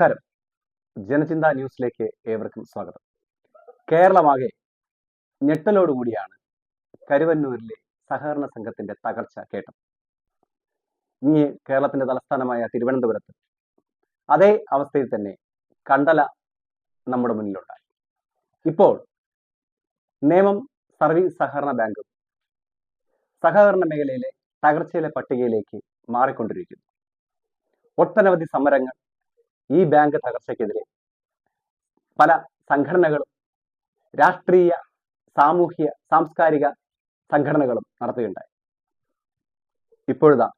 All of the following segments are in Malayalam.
നമസ്കാരം. ജനചിന്ത ന്യൂസിലേക്ക് ഏവർക്കും സ്വാഗതം. കേരളമാകെ ഞെട്ടലോടുകൂടിയാണ് കരുവന്നൂരിലെ സഹകരണ സംഘത്തിന്റെ തകർച്ച കേട്ടത്. ഇനി കേരളത്തിന്റെ തലസ്ഥാനമായ തിരുവനന്തപുരത്ത് അതേ അവസ്ഥയിൽ തന്നെ കണ്ടല നമ്മുടെ മുന്നിലുണ്ടായി. ഇപ്പോൾ നേമം സർവീസ് സഹകരണ ബാങ്കും സഹകരണ മേഖലയിലെ തകർച്ചയിലെ പട്ടികയിലേക്ക് മാറിക്കൊണ്ടിരിക്കുന്നു. ഒട്ടനവധി സമരങ്ങൾ ഈ ബാങ്ക് തകർച്ചയ്ക്കെതിരെ പല സംഘടനകളും രാഷ്ട്രീയ സാമൂഹ്യ സാംസ്കാരിക സംഘടനകളും നടത്തുകയുണ്ടായി. ഇപ്പോഴാണ്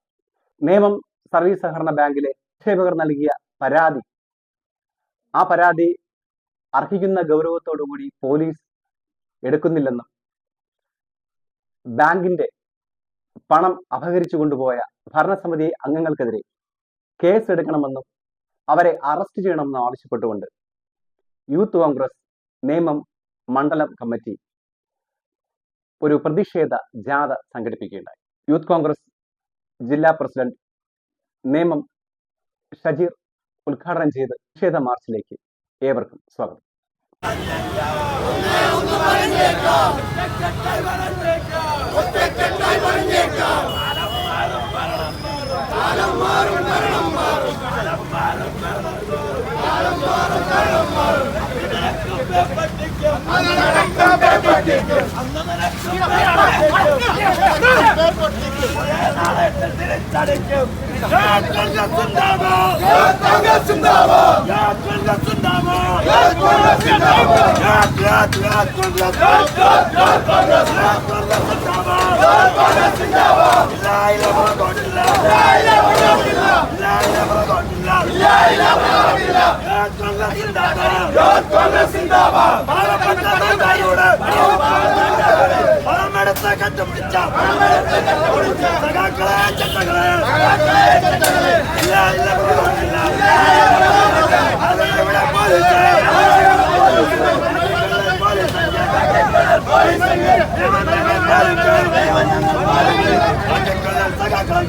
നിയമം സർവീസ് സഹകരണ ബാങ്കിലെ നിക്ഷേപകർ നൽകിയ പരാതി ആ പരാതി അർഹിക്കുന്ന ഗൗരവത്തോടുകൂടി പോലീസ് എടുക്കുന്നില്ലെന്നും ബാങ്കിന്റെ പണം അപഹരിച്ചു കൊണ്ടുപോയ ഭരണസമിതി അംഗങ്ങൾക്കെതിരെ കേസ് എടുക്കണമെന്നും അവരെ അറസ്റ്റ് ചെയ്യണമെന്ന് ആവശ്യപ്പെട്ടുകൊണ്ട് യൂത്ത് കോൺഗ്രസ് നേമം മണ്ഡലം കമ്മിറ്റി ഒരു പ്രതിഷേധ ജാഥ സംഘടിപ്പിക്കുകയുണ്ടായി. യൂത്ത് കോൺഗ്രസ് ജില്ലാ പ്രസിഡന്റ് നേമം ഷജീർ ഉദ്ഘാടനം ചെയ്ത് പ്രതിഷേധ മാർച്ചിലേക്ക് ഏവർക്കും സ്വാഗതം. പണമെടുത്ത് Bismillahirrahmanirrahim. சகாக்கள்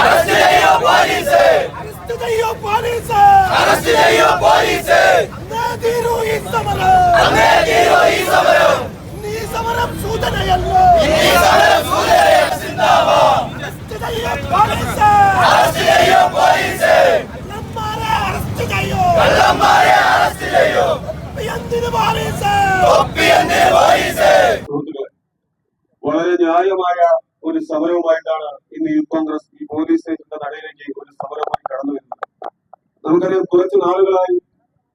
അത് ഇവിടെ പോലീസ്. സമരം. സൂചനയല്ല. എന്തിന് പോലീസ് സുഹൃത്തുക്കളെ വളരെ ന്യായമായ ഒരു സമരവുമായിട്ടാണ് ഇന്ന് യൂത്ത് കോൺഗ്രസ് ഈ പോലീസ് സ്റ്റേഷന്റെ നടയിലേക്ക് ഒരു സമരവുമായി കടന്നു വരുന്നത്. നമുക്കറിയാം കുറച്ചു നാളുകളായി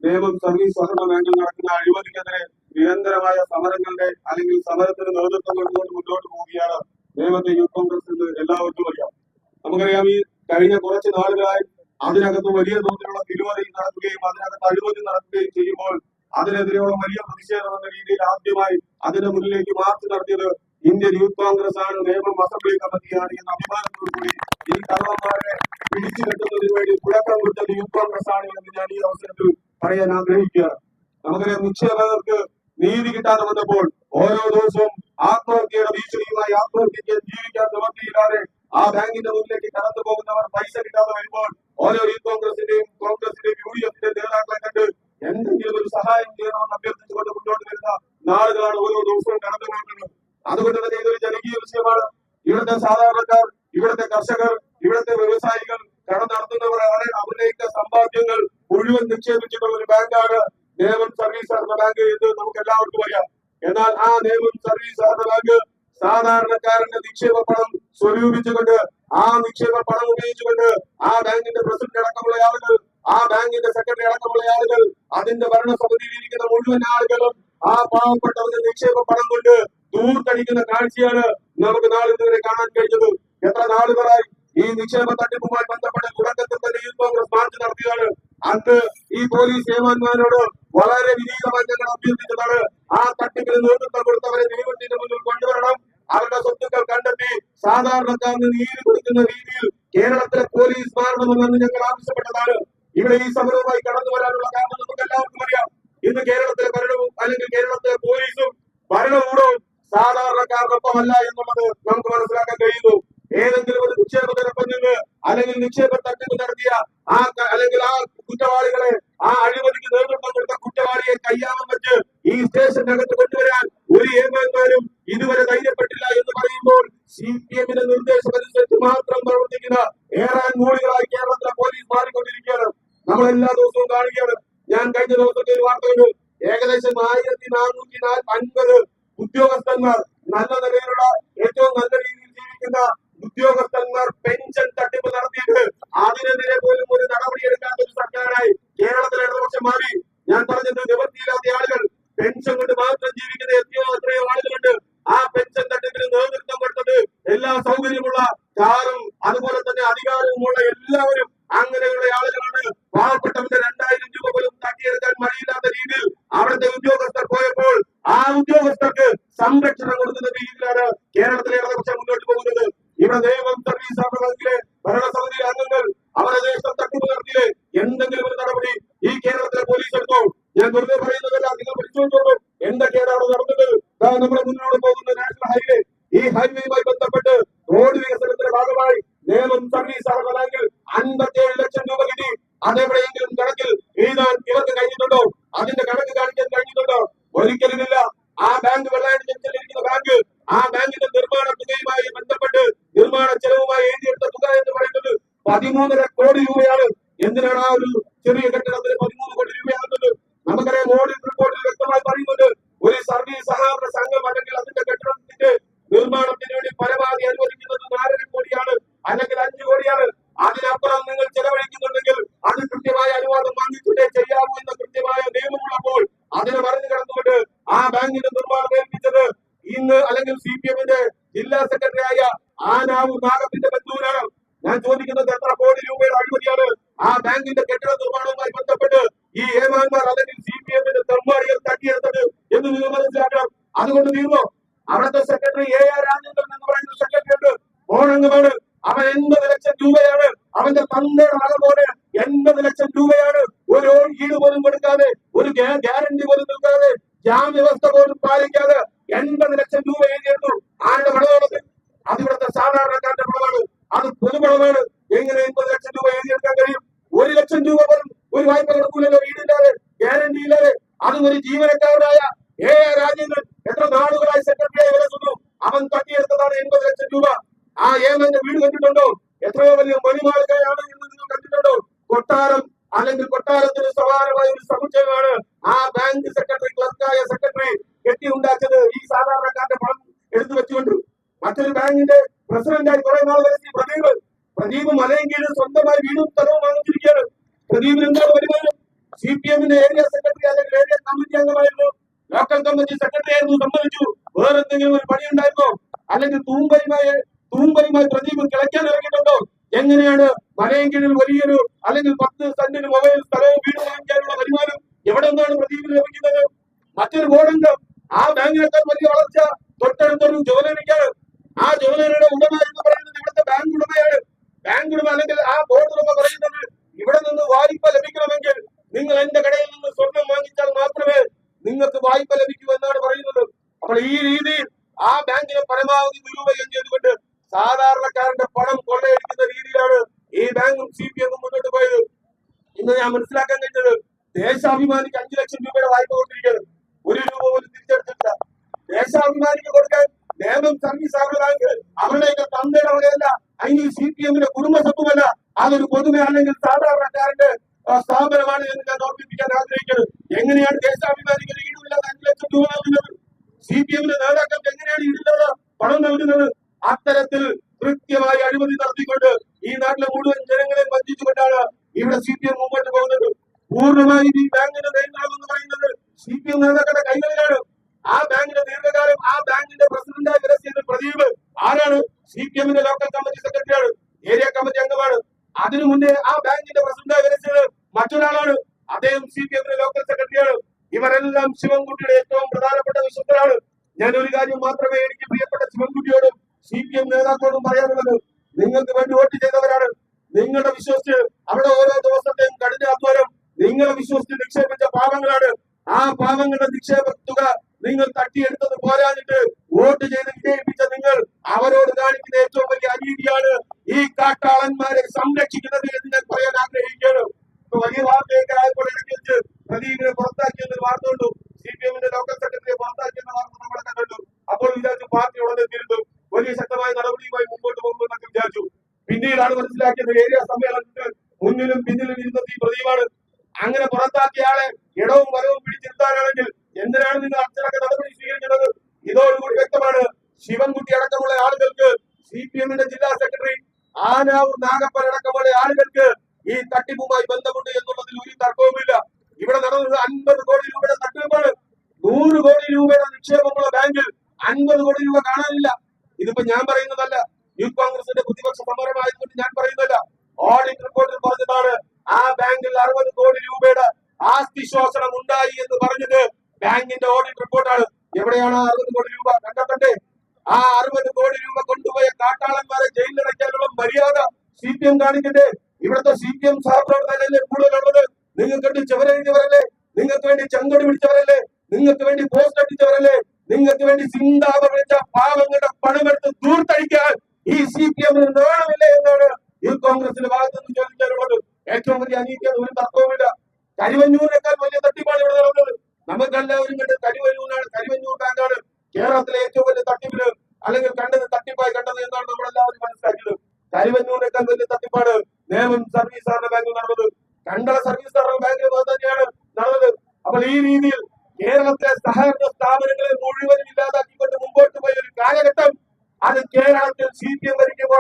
നിയമം സർവീസ് സഹകരണ ബാങ്കിൽ നടക്കുന്ന അഴിമതിക്കെതിരെ നിരന്തരമായ സമരങ്ങളുടെ അല്ലെങ്കിൽ സമരത്തിന് നേതൃത്വം കൊടുത്തുകൊണ്ട് മുന്നോട്ട് പോവുകയാണ് നിയമത്തെ യൂത്ത് കോൺഗ്രസ് എന്ന് എല്ലാവർക്കും അറിയാം. നമുക്കറിയാം ഈ കഴിഞ്ഞ കുറച്ച് നാളുകളായി അതിനകത്ത് വലിയ തോതിലുള്ള തിരുവതി നടക്കുകയും അതിനകത്ത് അഴിമതി നടക്കുകയും ചെയ്യുമ്പോൾ അതിനെതിരെയുള്ള വലിയ പ്രതിഷേധം എന്ന രീതിയിൽ ആദ്യമായി അതിന്റെ മുന്നിലേക്ക് മാർച്ച് നടത്തിയത് ഇന്ത്യൻ യൂത്ത് കോൺഗ്രസ് ആണ് നിയമം അസംബ്ലി കമ്മിറ്റിയാണ് എന്ന അഭിമാനത്തോടുകൂടി ഈ കള്ളന്മാരെ പിടിച്ചു കെട്ടുന്നതിന് വേണ്ടി തുടക്കം കൊടുത്തത് യൂത്ത് കോൺഗ്രസ് ആണ് എന്ന് ഞാൻ ഈ അവസരത്തിൽ പറയാൻ ആഗ്രഹിക്കുകയാണ് നമുക്കറിയാം നിക്ഷേപകർക്ക് നീതി കിട്ടാതെ വന്നപ്പോൾ ഓരോ ദിവസവും ആത്മഹത്യയുടെ ഭീഷണിയുമായി ആത്മഹത്യയ്ക്ക് ജീവിക്കാൻ നിവർത്തിയില്ലാതെ ആ ബാങ്കിന്റെ മുന്നിലേക്ക് കടന്നു പോകുന്നവർ പൈസ കിട്ടാതെ വരുമ്പോൾ ഓരോ യൂത്ത് കോൺഗ്രസിന്റെയും കോൺഗ്രസിന്റെയും യു ഡി എഫിന്റെ നേതാക്കളെ കണ്ട് എന്തെങ്കിലും ഒരു സഹായം ചെയ്യണമെന്ന് അഭ്യർത്ഥിച്ചുകൊണ്ട് മുന്നോട്ട് വരുന്ന നാളുകളാണ് ഓരോ ദിവസവും കടന്നു പോകുന്നത് അതുകൊണ്ട് തന്നെ ഇതൊരു ജനകീയ വിഷയമാണ്. ഇവിടുത്തെ സാധാരണക്കാർ ഇവിടുത്തെ കർഷകർ ഇവിടുത്തെ വ്യവസായികൾ കടം നടത്തുന്നവർ അവരെ അവരുടെയൊക്കെ സമ്പാദ്യങ്ങൾ മുഴുവൻ നിക്ഷേപിച്ചിട്ടുള്ള ഒരു ബാങ്കാണ് നേമം സർവീസ് സഹകരണ ബാങ്ക് എന്ന് നമുക്ക് എല്ലാവർക്കും അറിയാം. എന്നാൽ ആ നേമം സർവീസ് സഹകരണ ബാങ്ക് സാധാരണക്കാരന്റെ നിക്ഷേപ പണം സ്വരൂപിച്ചുകൊണ്ട് ആ നിക്ഷേപ പണം ഉപയോഗിച്ചുകൊണ്ട് ആ ബാങ്കിന്റെ പ്രസിഡന്റ് അടക്കമുള്ള ആളുകൾ ആ ബാങ്കിന്റെ സെക്രട്ടറി അടക്കമുള്ള ആളുകൾ അതിന്റെ ഭരണസമിതിയിൽ ഇരിക്കുന്ന മുഴുവൻ ആളുകളും ആ പാവപ്പെട്ടവന്റെ നിക്ഷേപ പണം കൊണ്ട് ദൂർത്തടിക്കുന്ന കാഴ്ചയാണ് നമുക്ക് നാളിതുവരെ കാണാൻ കഴിഞ്ഞത്. എത്ര നാളുകളായി ഈ നിക്ഷേപ തട്ടിപ്പുമായി ബന്ധപ്പെട്ട തുടക്കത്തിൽ തന്നെ യൂത്ത് കോൺഗ്രസ് മാർച്ച് നടത്തിയതാണ് അന്ന് ഈ പോലീസ് ഏമാന്മാരോട് വളരെ വിനീതമായി ഞങ്ങൾ അഭ്യർത്ഥിച്ചതാണ് ആ തട്ടിപ്പിന് നേതൃത്വം കൊടുത്തവരെ നിയമത്തിന്റെ മുന്നിൽ കൊണ്ടുവരണം. അവരുടെ സ്വത്തുക്കൾ കണ്ടെത്തി സാധാരണക്കാരന് നീതി കൊടുക്കുന്ന രീതിയിൽ കേരളത്തിലെ പോലീസ് മാറണമെന്ന് ഞങ്ങൾ ആവശ്യപ്പെട്ടതാണ്. ഇവിടെ ഈ സമരവുമായി കടന്നു വരാനുള്ള കാരണം നമുക്ക് എല്ലാവർക്കും അറിയാം. ഇന്ന് കേരളത്തിലെ ഭരണവും അല്ലെങ്കിൽ കേരളത്തിലെ പോലീസും ഭരണകൂടവും സാധാരണക്കാർക്കൊപ്പമല്ല എന്നുള്ളത് നമുക്ക് മനസ്സിലാക്കാൻ കഴിയുന്നു. ഏതെങ്കിലും ഒരു നിക്ഷേപത്തിനൊപ്പം നിന്ന് അല്ലെങ്കിൽ നിക്ഷേപ തട്ടിപ്പ് നടത്തിയ ആ അല്ലെങ്കിൽ ആ കുറ്റവാളികളെ ആ അഴിമതിക്ക് നേതൃത്വം കൊടുത്ത കുറ്റവാളിയെ കയ്യാമം വെച്ച് ഈ സ്റ്റേഷനകത്ത് കൊണ്ടുവരാൻ ഒരു ഏമാന്മാരും ഇതുവരെ ധൈര്യപ്പെട്ടില്ല എന്ന് പറയുമ്പോൾ സി പി എമ്മിന്റെ നിർദ്ദേശമനുസരിച്ച് മാത്രം പ്രവർത്തിക്കുന്ന ഏറാൻ മൂളികളായി കേരളത്തിലെ പോലീസ് മാറിക്കൊണ്ടിരിക്കുകയാണ്. നമ്മൾ എല്ലാ ദിവസവും കാണുകയാണ്. ഞാൻ കഴിഞ്ഞ ദിവസത്തെ ഒരു വാർത്ത ഏകദേശം ആയിരത്തി നാനൂറ്റി അൻപത് ഉദ്യോഗസ്ഥന്മാർ നല്ല നിലയിലുള്ള ഏറ്റവും നല്ല രീതിയിൽ ജീവിക്കുന്ന ഉദ്യോഗസ്ഥന്മാർ പെൻഷൻ തട്ടിപ്പ് നടത്തിയിട്ട് അതിനെതിരെ പോലും ഒരു നടപടിയെടുക്കാത്ത ഒരു സർക്കാരായി കേരളത്തിലെ ഇടതുപക്ഷം മാറി. കൊടുക്കുന്ന രീതിയിലാണ് കേരളത്തിലെ ഇടതുപക്ഷം മുന്നോട്ട് പോകുന്നത്. ഇവിടെ നിയമം സർവീസ് ആണെങ്കിലെ ഭരണസമിതി അംഗങ്ങൾ അവരെ ദേശം തട്ടിപ്പ് നടത്തിയില്ലേ എന്തെങ്കിലും ഒരു നടപടി ഈ കേരളത്തിലെ പോലീസ് എടുത്തോ? ഞാൻ വെറുതെ പറയുന്നതല്ല നിങ്ങൾ പരിശോധിച്ചോളൂ. എന്തൊക്കെയാണ് നടന്നത്? നമ്മുടെ മുന്നോട്ട് പോകുന്ന നാഷണൽ ഹൈവേ. ഈ ഹൈവേയുമായി ബന്ധപ്പെട്ട് റോഡ് വികസനത്തിന്റെ ഭാഗമായി നിയമം സർവീസ് ആണെങ്കിൽ അൻപത്തിയേഴ് ലക്ഷം രൂപ കിട്ടി. അതെവിടെയെങ്കിലും കണക്കിൽ എഴുതാൻ ഇവർക്ക് കഴിഞ്ഞിട്ടുണ്ടോ? അതിന്റെ കണക്ക് കാണിക്കാൻ കഴിഞ്ഞിട്ടുണ്ടോ? ഒരിക്കലുമില്ല അവൻ എൺപത് ലക്ഷം രൂപയാണ്. അവന്റെ തന്തയുടെ മകൻ പോലെ എൺപത് ലക്ഷം രൂപയാണ്. ഒരു ഈട് പോലും കൊടുക്കാതെ ഒരു ഗ്യാരണ്ടി പോലും നൽകാതെ ജാമ്യവസ്ഥ പോലും പാലിക്കാതെ എൺപത് ലക്ഷം രൂപ എഴുതിയിരുന്നു ആരുടെ പണമാണത്? അത് ഇവിടുത്തെ സാധാരണക്കാരന്റെ പണമാണ്. അത് പൊതുപണമാണ്. എങ്ങനെ എൺപത് ലക്ഷം രൂപ എഴുതിയെടുക്കാൻ കഴിയും? ഒരു ലക്ഷം രൂപ പോലും ഒരു വായ്പ കൊടുക്കൂലല്ലോ വീടില്ലാതെ ഗ്യാരണ്ടി ഇല്ലാതെ. അതും ഒരു ജീവനക്കാരനായ ഏ രാജ്യങ്ങൾ എത്ര നാളുകളായി സെക്രട്ടറിയായി വിലസുന്നു? അവൻ തട്ടിയെടുത്തതാണ് എൺപത് ലക്ഷം രൂപ. ആ ഏവന്റെ വീട് കണ്ടിട്ടുണ്ടോ എത്രയോ വലിയ മണിമാളികയാണ് എന്ന് നിങ്ങൾ കണ്ടിട്ടുണ്ടോ? കൊട്ടാരം അല്ലെങ്കിൽ കൊട്ടാരത്തിന് സമാനമായ ഒരു സമുച്ചയമാണ് ആ ബാങ്ക് സെക്രട്ടറി ക്ലർക്കായ സെക്രട്ടറി കെട്ടി ഉണ്ടാക്കിയത്. ഈ സാധാരണക്കാരന്റെ പണം എടുത്തു വെച്ചുകൊണ്ട്. മറ്റൊരു ബാങ്കിന്റെ പ്രസിഡന്റായി കുറെ നാൾ പ്രദീപ്. പ്രദീപ് മലയങ്കീഴ് സ്വന്തമായി വീടും സ്ഥലവും വാങ്ങിച്ചിരിക്കുകയാണ്. പ്രദീപിന് എന്താണ് വരുമാനം സി പി എമ്മിന്റെ ഏരിയ സെക്രട്ടറി അല്ലെങ്കിൽ ഏരിയ കമ്മിറ്റി അംഗമായിരുന്നു. ലോക്കൽ കമ്മിറ്റി സെക്രട്ടറി ആയിരുന്നു. സമ്മതിച്ചു വേറെ എന്തെങ്കിലും ഒരു പണി ഉണ്ടായിരുന്നോ അല്ലെങ്കിൽ തൂമ്പയുമായി തൂമ്പയുമായി പ്രദീപ് കിളയ്ക്കാൻ ഇറങ്ങിയിട്ടുണ്ടോ? എങ്ങനെയാണ് മലയങ്കീഴിൽ വലിയൊരു അല്ലെങ്കിൽ പത്ത് സെന്റിന് മൊബൈൽ സ്ഥലവും വീട് വാങ്ങിക്കാനുള്ള വരുമാനം? എവിടെ നിന്നാണ് പ്രദീപിന് ലഭിക്കുന്നത്? മറ്റൊരു ബോർഡുണ്ട് ആ ബാങ്കിനേക്കാൾ വലിയ വളർച്ച തൊട്ടടുത്തൊരു ജോലിക്കാണ് ആ ജോലിയുടെ ഉടമ എന്ന് പറയുന്നത് ഇവിടുത്തെ ബാങ്ക് ഉടമയാണ്. ബാങ്ക് ഉടമ അല്ലെങ്കിൽ ആ ബോർഡ് ഉടമ പറയുന്നത് ഇവിടെ നിന്ന് വായ്പ ലഭിക്കണമെങ്കിൽ നിങ്ങൾ എന്റെ കടയിൽ നിന്ന് സ്വർണം വാങ്ങിച്ചാൽ മാത്രമേ നിങ്ങൾക്ക് വായ്പ ലഭിക്കൂ എന്നാണ് പറയുന്നത്. അപ്പോൾ ഈ രീതിയിൽ ആ ബാങ്കിനെ പരമാവധി ദുരുപയോഗം ചെയ്തുകൊണ്ട് സാധാരണക്കാരന്റെ പണം കൊള്ളയടിക്കുന്ന രീതിയിലാണ് ഈ ബാങ്കും സി പി എമ്മും മുന്നോട്ട് പോയത് ഇന്ന് ഞാൻ മനസ്സിലാക്കാൻ കഴിഞ്ഞത് ദേശാഭിമാനിക്ക് അഞ്ചു ലക്ഷം രൂപയുടെ വായ്പ കൊടുത്തിരിക്കുകയാണ് ഒരു രൂപ പോലും തിരിച്ചെടുത്തിട്ടില്ല. ദേശാഭിമാനിക്ക് കൊടുക്കാൻ നേമം സർവീസ് ബാങ്ക് അവരുടെയൊക്കെ തന്തയുടെ വകയല്ല അല്ലെങ്കിൽ സി പി എമ്മിന്റെ കുടുംബ സ്വത്തുമല്ല. അതൊരു പൊതുവെ അല്ലെങ്കിൽ സാധാരണക്കാരന്റെ സ്ഥാപനമാണ് എന്ന് ഞാൻ ഓർമ്മിപ്പിക്കാൻ ആഗ്രഹിക്കുന്നത് എങ്ങനെയാണ് ദേശാഭിമാനിക്ക് ഒരു ഈടുമില്ലാതെ അഞ്ചു ലക്ഷം രൂപ നൽകുന്നത്? സി പി എമ്മിന്റെ നേതാക്കൾക്ക് എങ്ങനെയാണ് ഈടില്ലാതെ പണം നൽകുന്നത്? അത്തരത്തിൽ കൃത്യമായി അഴിമതി നടത്തിക്കൊണ്ട് ഈ നാട്ടിലെ മുഴുവൻ ജനങ്ങളെ വഞ്ചിച്ചുകൊണ്ടാണ് ഇവിടെ സി പി എം മുമ്പോട്ട് പോകുന്നത്. പൂർണമായി ഈ ബാങ്കിന്റെ നേതാവെന്ന് പറയുന്നത് സി പി എം നേതാക്കളുടെ കൈകളിലാണ്. ആ ബാങ്കിന്റെ ദീർഘകാലം ആ ബാങ്കിന്റെ പ്രസിഡന്റായി വിരസിയത് പ്രദീപ് ആരാണ്? സി പി എമ്മിന്റെ ലോക്കൽ കമ്മിറ്റി സെക്രട്ടറിയാണ്. ഏരിയ കമ്മിറ്റി അംഗമാണ്. അതിനു മുന്നേ ആ ബാങ്കിന്റെ പ്രസിഡന്റായി വിരസിയത് മറ്റൊരാളാണ്. അദ്ദേഹം സി പി എമ്മിന്റെ ലോക്കൽ സെക്രട്ടറിയാണ്. ഇവരെല്ലാം ശിവൻകുട്ടിയുടെ ഏറ്റവും പ്രധാനപ്പെട്ട വിശുദ്ധരാണ് ഞാൻ ഒരു കാര്യം മാത്രമേ എനിക്ക് പ്രിയപ്പെട്ട ശിവൻകുട്ടിയോടും സി പി എം നേതാക്കളോടും പറയാൻ നിങ്ങൾ അച്ചടക്ക നടപടി സ്വീകരിക്കുന്നത്. ഇതോടുകൂടി വ്യക്തമാണ്. ശിവൻകുട്ടി അടക്കമുള്ള ആളുകൾക്ക് സി പി എമ്മിന്റെ ജില്ലാ സെക്രട്ടറി ആനാവൂർ നാഗപ്പൻ അടക്കമുള്ള ആളുകൾക്ക് ഈ തട്ടിപ്പുമായി ബന്ധമുണ്ട് എന്നുള്ളതിൽ ഒരു തർക്കവുമില്ല. ഇവിടെ നടന്നത് അൻപത് കോടി രൂപയുടെ തട്ടിപ്പാണ്. നൂറ് കോടി രൂപയുടെ നിക്ഷേപമുള്ള ബാങ്കിൽ അൻപത് കോടി രൂപ കാണാനില്ല. ഇതിപ്പോ ഞാൻ പറയുന്നതല്ല. യൂത്ത് കോൺഗ്രസിന്റെ പ്രതിപക്ഷ സമരമായതുകൊണ്ട് ഞാൻ പറയുന്നതല്ല. ഓഡിറ്റ് റിപ്പോർട്ടിൽ പറഞ്ഞതാണ് ആ ബാങ്കിൽ അറുപത് കോടി രൂപയുടെ ആസ്തി ശോഷണം ഉണ്ടായി എന്ന് പറഞ്ഞത് ബാങ്കിന്റെ ഓഡിറ്റ് റിപ്പോർട്ടാണ്. എവിടെയാണ് അറുപത് കോടി രൂപ കണ്ടെത്തണ്ടേ ആ അറുപത് കോടി രൂപ കൊണ്ടുപോയ കാട്ടാളന്മാരെ ജയിലിലടയ്ക്കാനുള്ള മര്യാദ സി പി എം കാണിക്കട്ടെ. ഇവിടുത്തെ സി പി എം സഹപ്രവർത്തകരല്ലേ കൂടുതലുള്ളത്? നിങ്ങൾക്ക് വേണ്ടി ചെവരെഴുതിയവരല്ലേ? നിങ്ങൾക്ക് വേണ്ടി ചങ്കടി പിടിച്ചവരല്ലേ? നിങ്ങൾക്ക് വേണ്ടി പോസ്റ്റ് അടിച്ചവരല്ലേ? നിങ്ങൾക്ക് വേണ്ടി സിന്താപ വിളിച്ച പാവങ്ങളുടെ പണമെടുത്ത് ദൂർത്തടിക്കാൻ ഈ സി പി എമ്മിന് നാണമില്ലേ എന്നാണ് ഈ കോൺഗ്രസിന്റെ ഭാഗത്ത് നിന്ന് ചോദിക്കാനുള്ളത്. ഏറ്റവും വലിയ അനീതി ഒരു തർക്കവുമില്ല. കരിവഞ്ഞൂരിനേക്കാൾ വലിയ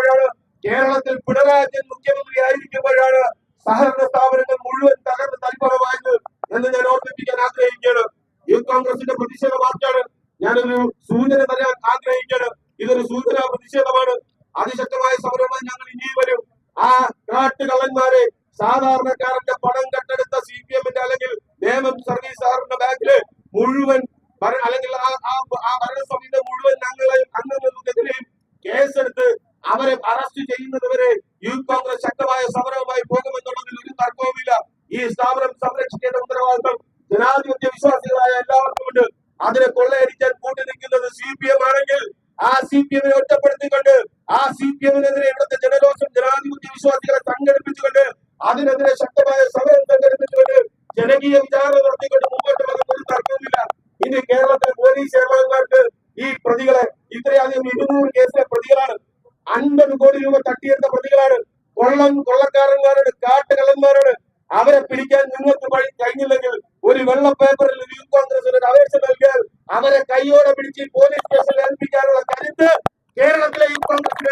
എം ഭരിക്കുമ്പോഴാണ് കേരളത്തിൽ പിണറായി മുഖ്യമന്ത്രി ആയിരിക്കുമ്പോഴാണ് സഹകരണ സ്ഥാപനങ്ങൾ മുഴുവൻ തകർന്ന് തൽപരമായത് എന്ന് ഞാൻ ഓർമ്മിപ്പിക്കാൻ ആഗ്രഹിക്കുകയാണ്. യൂത്ത് കോൺഗ്രസിന്റെ പ്രതിഷേധ മാർച്ചാണ് ഞാനൊരു സൂചന തരാൻ ആഗ്രഹിക്കുകയാണ്. ഇതൊരു സൂചന പ്രതിഷേധമാണ്. അതിശക്തമായ സമരമായി ഞങ്ങൾ ഇനിയും വരും. ആ കാട്ടുകള്ളന്മാരെ സാധാരണക്കാരന്റെ പണം കട്ടെടുത്ത സി പി എമ്മിന്റെ അല്ലെങ്കിൽ നിയമം സർവീസ് ബാങ്കിൽ മുഴുവൻ അല്ലെങ്കിൽ ആ ഭരണസമിതിയുടെ മുഴുവൻ അംഗങ്ങളെയും ഇനി കേരളത്തിലെ പോലീസ് സേവകന്മാർക്ക് ഈ പ്രതികളെ ഇത്രയധികം ഇരുന്നൂറ് കേസിലെ പ്രതികളാണ്. അൻപത് കോടി രൂപ തട്ടിയെടുത്ത പ്രതികളാണ്. കൊള്ളം കൊള്ളക്കാരന്മാരോട് കാട്ടുകള്ളന്മാരോട് അവരെ പിടിക്കാൻ നിങ്ങൾക്ക് വഴി കഴിഞ്ഞില്ലെങ്കിൽ ഒരു വെള്ള പേപ്പറിൽ യൂത്ത് കോൺഗ്രസിന് ഒരു അപേക്ഷ നൽകിയാൽ അവരെ കൈയോടെ പിടിച്ച് പോലീസ് സ്റ്റേഷനിൽ ഏൽപ്പിക്കാനുള്ള കരുത്ത് കേരളത്തിലെ യൂത്ത് കോൺഗ്രസിനെ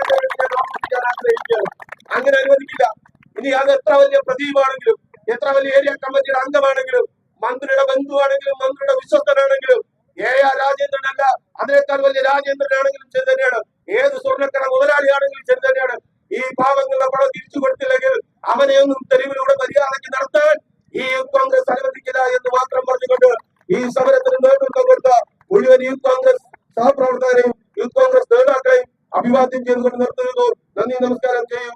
അങ്ങനെ അനുവദിക്കില്ല. ഇനി അത് എത്ര വലിയ പ്രദീപാണെങ്കിലും എത്ര വലിയ ഏരിയ കമ്മിറ്റിയുടെ അംഗമാണെങ്കിലും മന്ത്രിയുടെ ബന്ധുവാണെങ്കിലും മന്ത്രിയുടെ വിശ്വസ്തനാണെങ്കിലും എ രാജേന്ദ്രൻ അല്ല അതിനേക്കാൾ വലിയ രാജേന്ദ്രനാണെങ്കിലും ശരി തന്നെയാണ്. ഏത് സ്വർണക്കട മുതലാളിയാണെങ്കിലും ശരി തന്നെയാണ്. ഈ പാവങ്ങളുടെ പണം തിരിച്ചു കൊടുത്തില്ലെങ്കിൽ അവനെയൊന്നും തെരുവിലൂടെ മര്യാദയ്ക്ക് നടത്താൻ ഈ യൂത്ത് കോൺഗ്രസ് അനുവദിക്കില്ല എന്ന് മാത്രം പറഞ്ഞുകൊണ്ട് ഈ സമരത്തിന് നേതൃത്വം കൊടുത്ത മുഴുവൻ യൂത്ത് കോൺഗ്രസ് സഹപ്രവർത്തകരെയും യൂത്ത് കോൺഗ്രസ് നേതാക്കളെയും അഭിവാദ്യം ചെയ്തുകൊണ്ട് നിർത്തുന്നു. നന്ദി നമസ്കാരം. ചെയ്യും